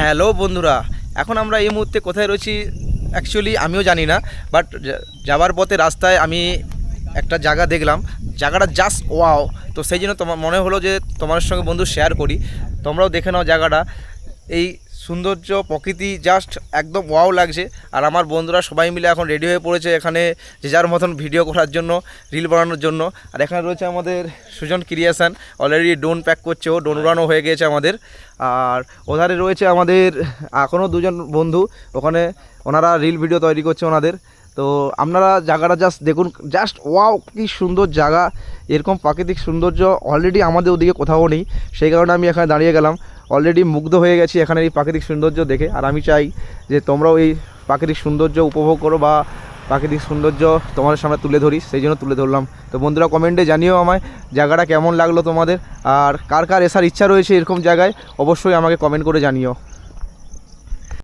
Hello বন্ধুরা, এখন আমরা এই মুহূর্তে কোথায় রয়েছি? অ্যাকচুয়ালি আমিও জানি না বাট যাওয়ার পথে রাস্তায় আমি একটা জায়গা দেখলাম। জায়গাটা জাস্ট ওয়াও তো সেই জন্য তোমার মনে হলো যে তোমার সঙ্গে বন্ধু শেয়ার করি। তোমরাও দেখে নাও জায়গাটা। এই সৌন্দর্য, প্রকৃতি জাস্ট একদম ওয়াও লাগছে। আর আমার বন্ধুরা সবাই মিলে এখন রেডি হয়ে পড়েছে এখানে যে যার মতন ভিডিও করার জন্য রিল বানানোর জন্য। আর এখানে রয়েছে আমাদের Sujon creation already done pack করছে ও ডোন উড়ানো হয়ে গিয়েছে আমাদের। আর ওধারে রয়েছে আমাদের এখনও দুজন বন্ধু। ওখানে ওনারা রিল ভিডিও তৈরি করছে ওনাদের। তো আপনারা জায়গাটা জাস্ট দেখুন জাস্ট ওয়াও কি সুন্দর জায়গা। এরকম প্রাকৃতিক সৌন্দর্য অলরেডি আমাদের ওদিকে কোথাও নেই। সেই কারণে আমি এখানে দাঁড়িয়ে গেলাম। অলরেডি মুগ্ধ হয়ে গেছি এখানে এই প্রাকৃতিক সৌন্দর্য দেখে। আর আমি চাই যে তোমরাও এই প্রাকৃতিক সৌন্দর্য উপভোগ করো বা প্রাকৃতিক সৌন্দর্য তোমাদের সামনে তুলে ধরি, সেই জন্য তুলে ধরলাম। তো বন্ধুরা কমেন্টে জানিও আমায় জায়গাটা কেমন লাগল তোমাদের, আর কার কার এসার ইচ্ছা রয়েছে এরকম জায়গায়, অবশ্যই আমাকে কমেন্ট করে জানিও।